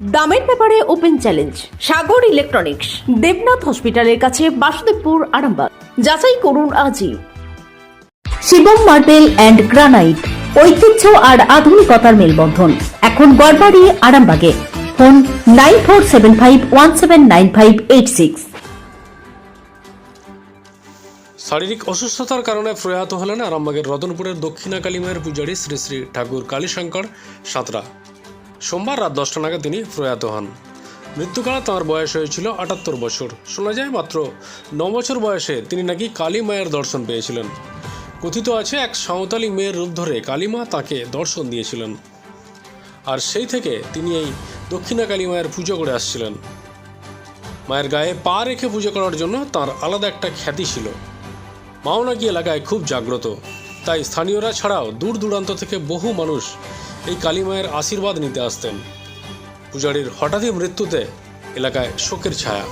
দামের ব্যাপারে open challenge, Sagar electronics, Debnath হসপিটালের কাছে বাসুদেবপুর, আরামবাগ। যাচাই করুন আজই। শিবম মার্বেল অ্যান্ড গ্রানাইট, ঐতিহ্য আর আধুনিকতার মেলবন্ধন। এখন গড়বাড়ি, আরামবাগে। Phone nine four seven five one seven nine five eight six. শারীরিক অসুস্থতার কারণে প্রয়াত হলেন আরামবাগের রতনপুরের দক্ষিণা কালীমায়ের পূজারী শ্রী শ্রী ঠাকুর কালীশঙ্কর সাঁতরা। সোমবার রাত দশটা নাগাদ তিনি প্রয়াত হন। মৃত্যুকালে তাঁর বয়স হয়েছিল আটাত্তর বছর। শোনা যায় মাত্র ন বছর বয়সে তিনি নাকি কালী মায়ের দর্শন পেয়েছিলেন। কথিত আছে, এক সাঁওতালি মেয়ের রূপ ধরে কালীমা তাকে দর্শন দিয়েছিলেন। আর সেই থেকে তিনি এই দক্ষিণা কালী মায়ের পুজো করে আসছিলেন। মায়ের গায়ে পা রেখে পুজো করার জন্য তার আলাদা একটা খ্যাতি ছিল। মাও নাকি এলাকায় খুব জাগ্রত। তাই স্থানীয়রা ছাড়াও দূর দূরান্ত থেকে বহু মানুষ এই কালী মায়ের আশীর্বাদ নিতে আসতেন। পূজারীর হঠাৎই মৃত্যুতে এলাকায় শোকের ছায়া।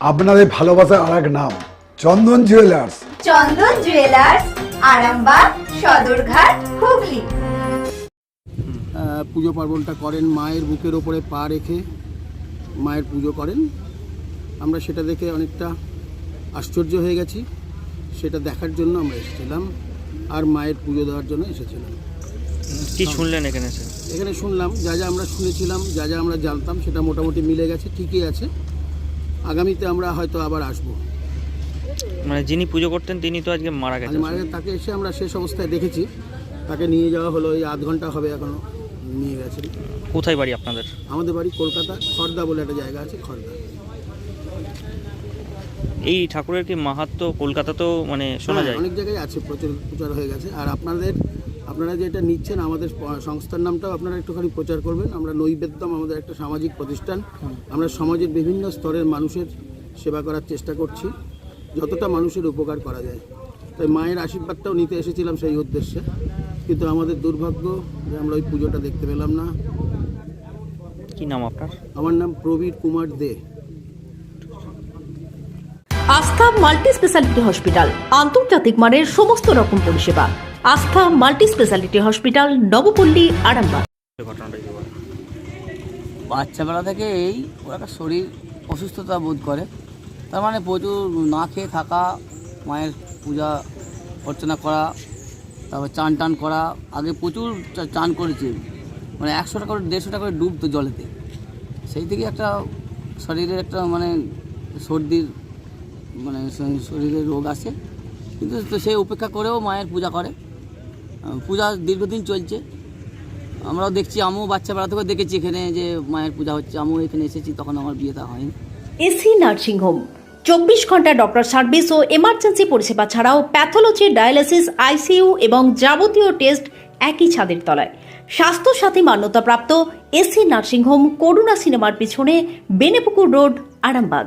আপনাদের ভালোবাসার আর এক নাম চন্দন জুয়েলার্স চন্দন জুয়েলার্স আরামবাগ সদরঘাট হুগলি। পুজো পার্বণটা করেন মায়ের বুকের ওপরে পা রেখে মায়ের পুজো করেন। আমরা সেটা দেখে অনেকটা আশ্চর্য হয়ে গেছি। সেটা দেখার জন্য আমরা এসেছিলাম আর মায়ের পুজো দেওয়ার জন্য এসেছিলাম। কি শুনলেন এখানে এসে? এখানে শুনলাম যা যা আমরা শুনেছিলাম যা যা আমরা জানতাম সেটা মোটামুটি মিলে গেছে ঠিকই আছে। আগামীতে আমরা হয়তো আবার আসব। মানে যিনি পুজো করতেন তিনি তো আজকে মারা গেছেন। মারা তাকে এসে আমরা শেষ অবস্থায় দেখেছি। তাকে নিয়ে যাওয়া হলো এই আধ ঘণ্টা হবে এখনও নিয়ে গেছেন। কোথায় বাড়ি আপনাদের? আমাদের বাড়ি কলকাতা খর্দা বলে একটা জায়গা আছে খর্দা। এই ঠাকুরের কি মাহাত্ম কলকাতাতেও মানে শোনা হ্যাঁ, যায়? অনেক জায়গায় আছে প্রচুর প্রচার হয়ে গেছে। আর আপনাদের আপনারা যে এটা নিচ্ছেন আমাদের সংস্থার নামটাও আপনারা একটুখানি প্রচার করবেন। আমরা নৈবেদ্যম আমাদের একটা সামাজিক প্রতিষ্ঠান। আমরা সমাজের বিভিন্ন স্তরের মানুষের সেবা করার চেষ্টা করছি। যতটা মানুষের উপকার করা যায়। তাই মায়ের আশীর্বাদটাও নিতে এসেছিলাম সেই উদ্দেশ্যে। কিন্তু আমাদের দুর্ভাগ্য যে আমরা ওই পুজোটা দেখতে পেলাম না। কি নাম আপনার? আমার নাম প্রবীর কুমার দে। আস্থা মাল্টি স্পেশালিটি হসপিটাল আন্তর্জাতিক মানের সমস্ত রকম পরিষেবা। Astha multi speciality hospital Nabapalli Arambagh? বাচ্চাবেলা থেকে এই ওর একটা শরীর অসুস্থতা বোধ করে। তার মানে প্রচুর না খেয়ে থাকা মায়ের পূজা অর্চনা করা তারপর চান টান করা আগে প্রচুর চান করেছে। মানে একশো টাকা করে দেড়শো টাকা করে ডুবতো জলেতে। সেই থেকে একটা শরীরের একটা মানে সর্দির মানে শরীরে রোগ আসে। কিন্তু সেই উপেক্ষা করেও মায়ের পূজা করে। পূজা দীর্ঘদিন চলছে। আমরাও দেখছি, আমিও বাচ্চাবেলা থেকে দেখেছি এখানে যে মায়ের পূজা হচ্ছে। আমিও এখানে এসেছি, তখন আমার বিয়েটা হয়নি। AC nursing home. চব্বিশ ঘণ্টা ডক্টর সার্ভিস ও এমার্জেন্সি পরিষেবা ছাড়াও প্যাথোলজি, ডায়ালিসিস, আইসিইউ এবং যাবতীয় টেস্ট একই ছাদের তলায়। স্বাস্থ্য সাথী মান্যতাপ্রাপ্ত এসি নার্সিং হোম, করুণা সিনেমার পিছনে, বেনেপুকুর রোড, আরামবাগ।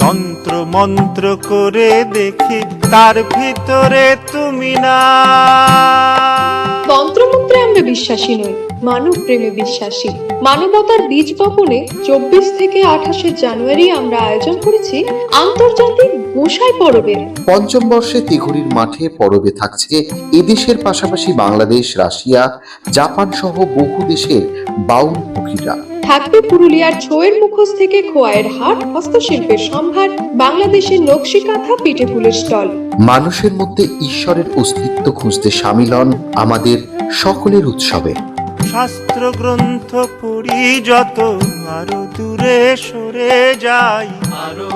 তন্ত্র মন্ত্র করে দেখি, তার ভিতরে তুমি না। তন্ত্রমন্ত্রে আমরা বিশ্বাসী নই, মানব প্রেমে বিশ্বাসী। মানবতার বীজ বপনে চব্বিশ থেকে আঠাশে জানুয়ারি আমরা আয়োজন করেছি আন্তর্জাতিক গোসাই পরবের পঞ্চম বর্ষে তিঘুরির মাঠে পরবে থাকছে এদেশের পাশাপাশি বাংলাদেশ রাশিয়া জাপান সহ বহু দেশের বাউল পুকিরা থাকবে পুরুলিয়ার ছোয়ের মুখোশ থেকে খোয়াইয়ের হাট হস্তশিল্পের সম্ভার বাংলাদেশের নকশি কাঁথা পিঠে ফুলের স্টল। মানুষের মধ্যে ঈশ্বরের অস্তিত্ব খুঁজতে সামিল হন আমাদের সকলের উৎসবে। শাস্ত্র গ্রন্থ পড়ি যত আরও দূরে সরে যাই। আরও